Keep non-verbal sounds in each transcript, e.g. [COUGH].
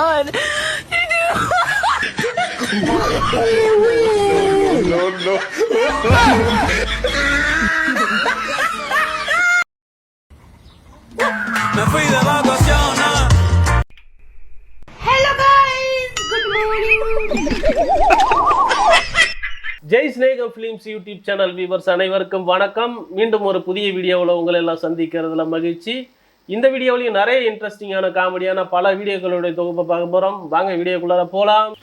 god. Me fui de vacaciones. Hello guys, good morning. Jai Sneham films YouTube channel viewers அனைவருக்கும் வணக்கம் மீண்டும் ஒரு புதிய வீடியோவில் உங்களை எல்லாம் சந்திக்கிறதுல மகிழ்ச்சி இந்த வீடியோவிலையும் நிறைய இன்ட்ரெஸ்டிங்கான காமெடியான பல வீடியோக்களுடைய தொகுப்பை பார்க்க போகிறோம் வாங்க வீடியோக்குள்ளார போகலாம்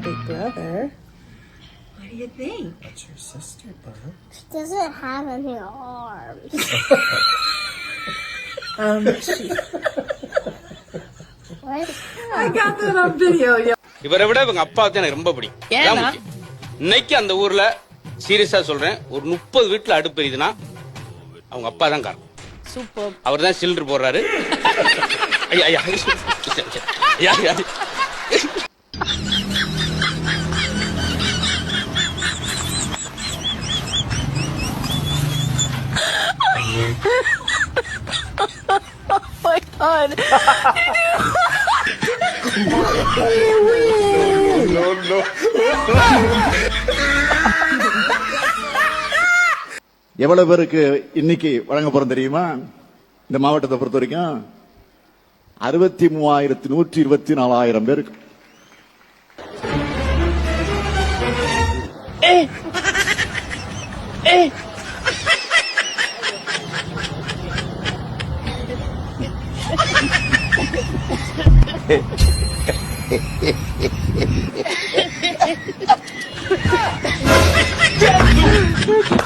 big brother. What do you think? She doesn't have any arms. [LAUGHS] Um, she, இவரை விட இவங்க அப்பா தான் எனக்கு ரொம்ப பிடிக்கும். இன்னைக்கு அந்த ஊர்ல சீரியஸா சொல்றேன். ஒரு முப்பது வீட்டுல அடுப்பு எரியுதுன்னா அவங்க அப்பா தான் காரணம். சூப்பர். அவர் தான் சிலிண்டர் போடுறாரு. ஐயா ஐயா. my god. எவ்வளவு பேருக்கு இன்னைக்கு வழங்க போறோம் தெரியுமா? இந்த மாவட்டத்தை பொறுத்த வரைக்கும் அறுபத்தி மூவாயிரத்தி நூற்றி இருபத்தி நாலாயிரம் பேருக்கு feel [LAUGHS]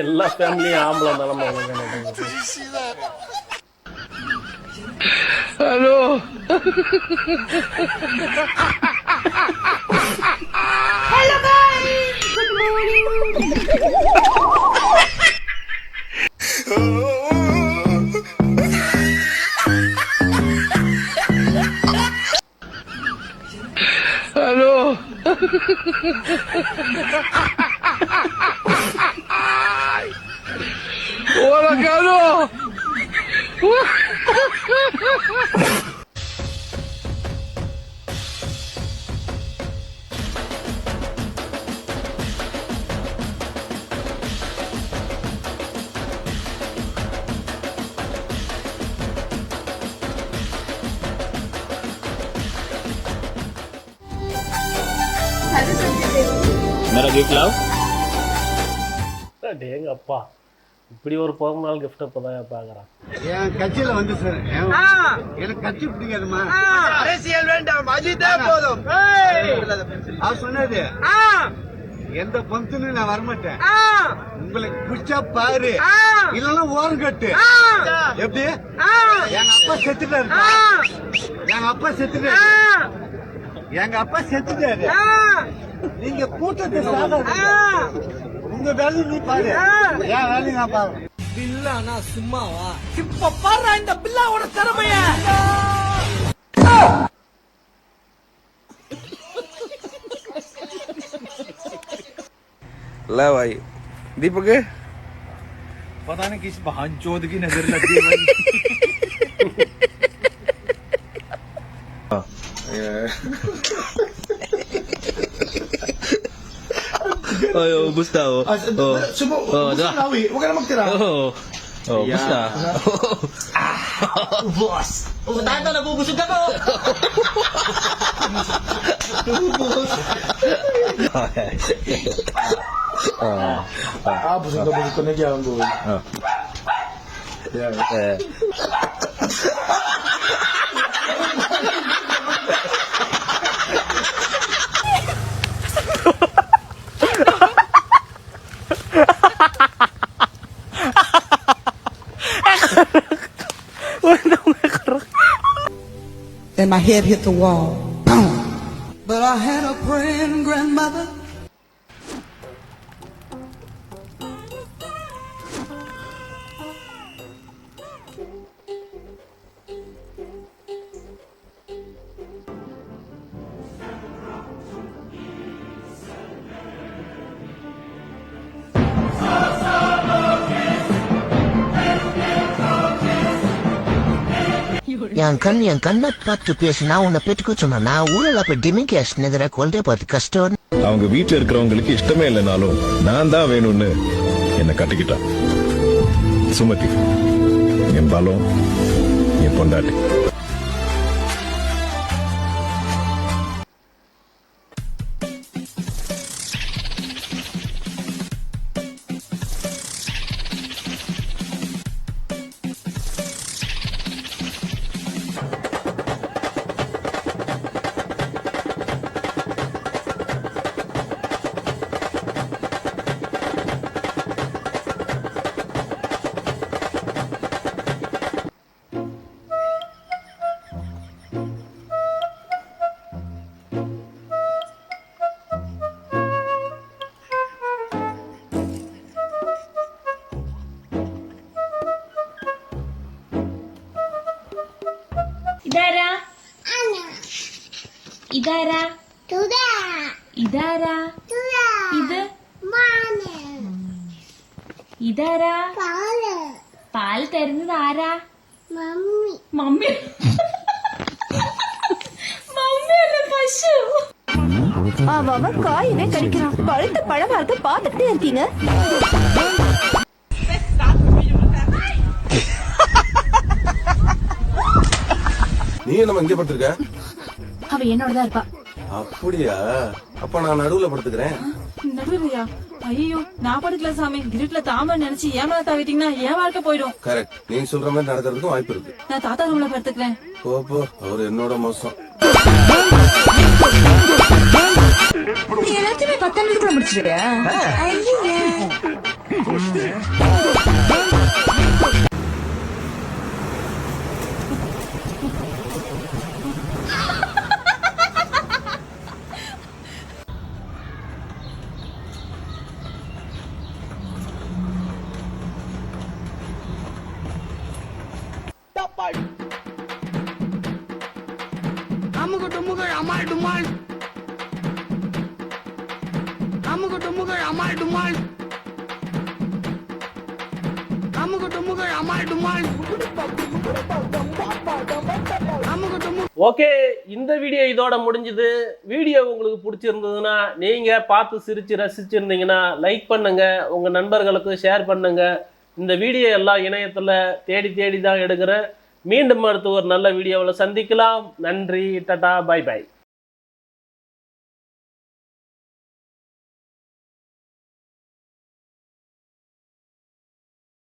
எல்லா ஃபேமிலியும் ஆம்பளை நிலமை Hello Guys, good morning. எங்க அப்பா இப்படி ஒரு பிறந்த நாள் கிஃப்ட் இப்பதான் பாக்குறான் என் கட்சியில வந்து சார் எனக்கு கட்சி பிடிக்காதுமா அரசியல் வேண்டாம் அஜித்தே போதும். அவர் சொன்னது எந்த பந்துன்னு நான் வரமாட்டேன். உங்களுக்கு பிடிச்சா பாரு. இல்லன்னா ஓரம் கட்டு. எப்படி? எங்க அப்பா செத்துட்டாரு. எங்க அப்பா செத்துட்டாரு. எங்க அப்பா செத்துட்டாரு. நீங்க கூட்டத்தை சாதாரண உங்க வேலையை நீ பாரு என் வேலையை நான் பாரு பில்லானா சும்மாவா இப்ப பாரு இந்த பில்லாவோட திறமைய ला भाई दीपक पता नहीं किस बहन चोद की नजर लगी Ay, ah, ubus diba? na, oh. Ah, oh. Subo, oh, ubus na, Lawi. Huwag ka na magtira. Oo. Oh, ubus na. ah, ubus. Umutahan to, nabubusog ako. Ubus. Okay. Ah, ah, busog na busog ko na dyan, boy. Oh. Ah. Yeah. Eh. My head hit the wall. Boom. But I had a praying grandmother. என் கண் என் கண்ணை பார்த்து பேசினா உன்னை பெற்றுக்க சொன்னா நான் ஊழல் அப்ப டிமிகேஷ் எதிராக கொல்றே பார்த்து கஷ்டம். அவங்க வீட்டுல இருக்கிறவங்களுக்கு இஷ்டமே இல்லைனாலும் நான் தான் வேணும்னு என்னை கட்டிக்கிட்டான் சுமதி என் பலம் என் பொண்டாட்டி. இதாரா இதாரா இதாரா இது ഇതാരാ പാല് തരുന്നത് ആരാ മമ്മി മമ്മി മമ്മിയല്ല പശു அவன் காயவே கடிக்கிறான் பழுத்த பழமா இருக்க பாத்துக்கிட்டே இருக்கீங்க நீ என்ன இங்க படுத்திருக்க? அவ என்னோடதான் இருப்பா. அப்படியா? அப்ப நான் நடுவுல படுத்துக்கிறேன். நடுவுலையா? ஐயோ நான் படுக்கல சாமி. இருட்டுல தாம நினைச்சு ஏமா தவிட்டீங்கன்னா என் வாழ்க்கை போயிடும். கரெக்ட் நீ சொல்ற மாதிரி நடக்கிறதுக்கும் வாய்ப்பு இருக்கு. நான் தாத்தா ரூம்ல படுத்துக்கிறேன். போ போ. அவர் என்னோட மோசம். எல்லாத்தையுமே பத்தாம் கூட முடிச்சிருக்க? ஓகே இந்த வீடியோ இதோட முடிஞ்சுது. வீடியோ உங்களுக்கு பிடிச்சிருந்ததுன்னா நீங்கள் பார்த்து சிரித்து ரசிச்சிருந்தீங்கன்னா லைக் பண்ணுங்க. உங்கள் நண்பர்களுக்கு ஷேர் பண்ணுங்க. இந்த வீடியோ எல்லாம் இணையத்தில் தேடி தேடி தான் எடுக்கிறேன். மீண்டும் அடுத்து ஒரு நல்ல வீடியோவில் சந்திக்கலாம். நன்றி டட்டா பை பாய்